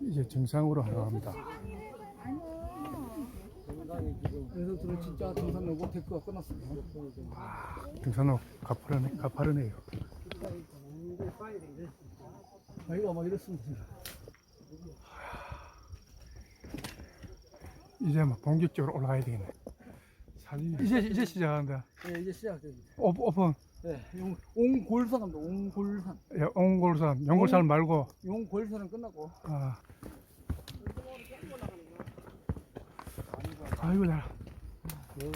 이 이제 정상으로 하랍니다. 그래서 저는 진짜 등산 로고 테크가 끝났습니다. 등산로 가파르네, 가파르네요. 아이가 막 이랬습니다. 이제 막 본격적으로 올라가야 되겠네. 이제 이제 시작한다. 네, 이제 시작됩니다. 오, 오픈. 네, 용, 옹골산입니다. 옹골산. 야, 옹골산, 연골산 말고. 용골산은 끝났고. 아. 아이고 나. 더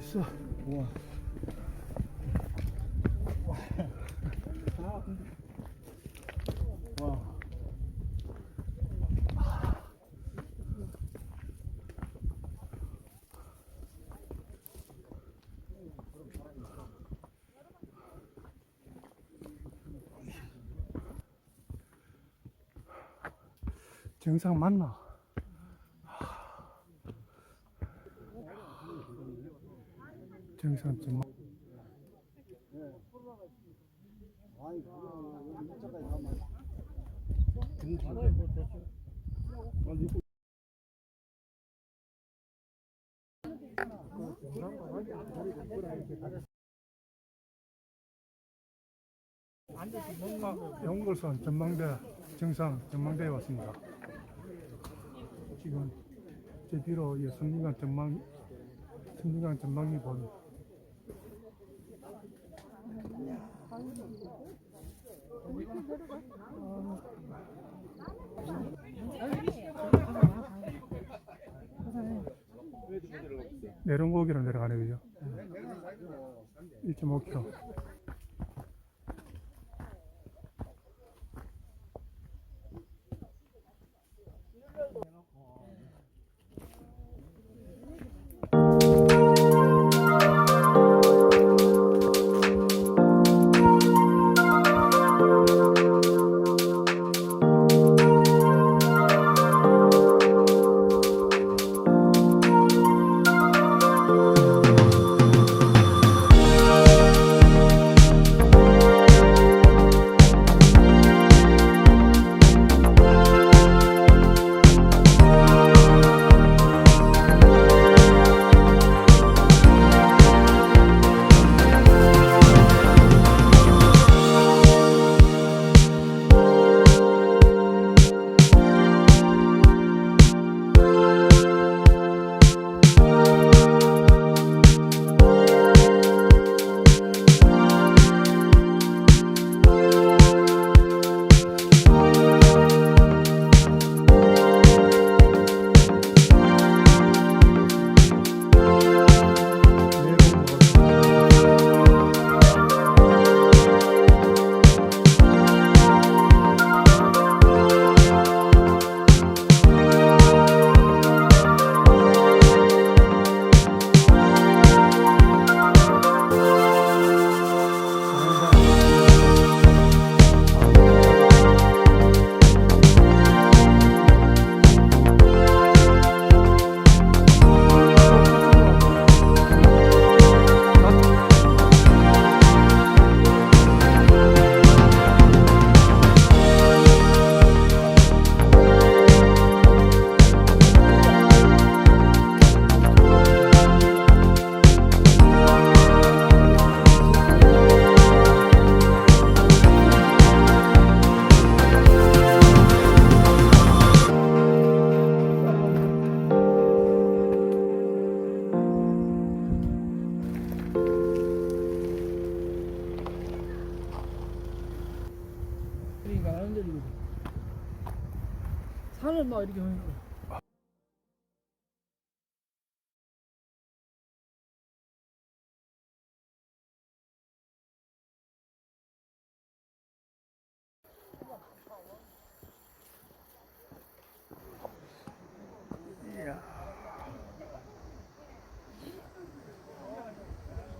있어. 우와. 와. 정상 맞나? 정상 좀 아, 영골선 전망대 정상 전망대에 왔습니다. 지금 제 뒤로 이 성진강 전망 성진강 전망이 보는 내려고기로 내려가네 그죠? 1.5km. 산을 막 이렇게 흔들려.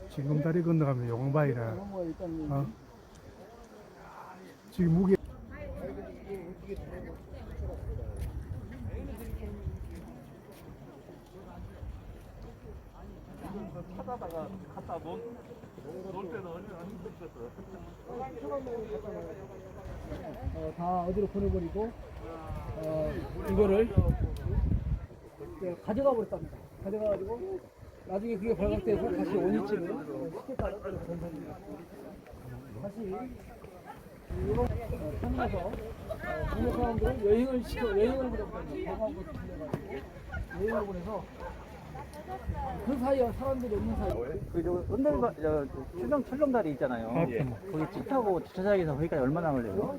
지금 다리 건너가면 용바이라. 어? 지금 무게 타다가 갔다 논, 놀 때는 얼마나 힘들었 어. 어, 다 어디로 보내버리고 어, 이거를 이제 가져가 버렸답니다. 가져가가지고 나중에 그게 발각돼서 다시 원위치를 스티커를 전송합니다. 다시 이런 어, 어, 국내 사람들을 여행을 시켜 여행을 빌려가지고 여행을 보내서 그 사이에 사람들이 없는 사이에 그저 은달바 저 출렁 출렁다리 있잖아요. 아, 예. 거기 차 타고 주차장에서 거기까지 얼마나 걸려요?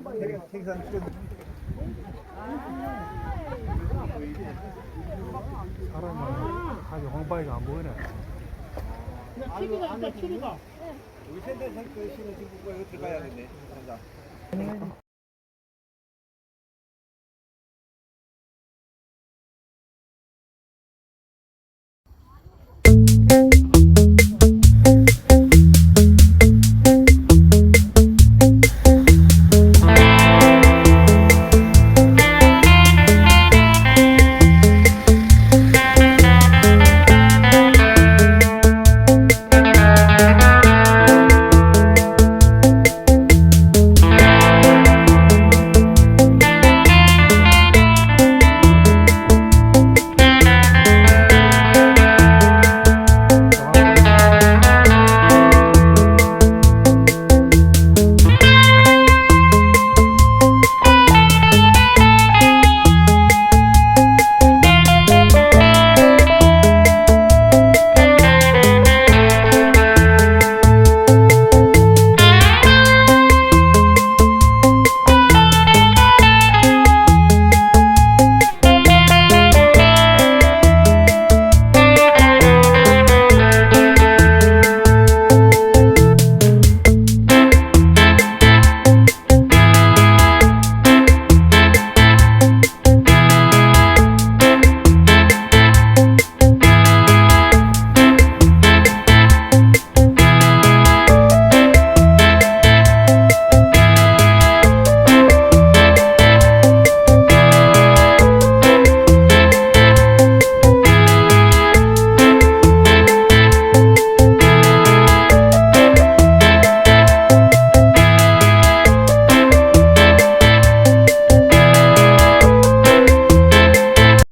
사람은 다 용바이가 안 보이네. 여기 센터 센터 신은 친구가 여기 들어가야겠네.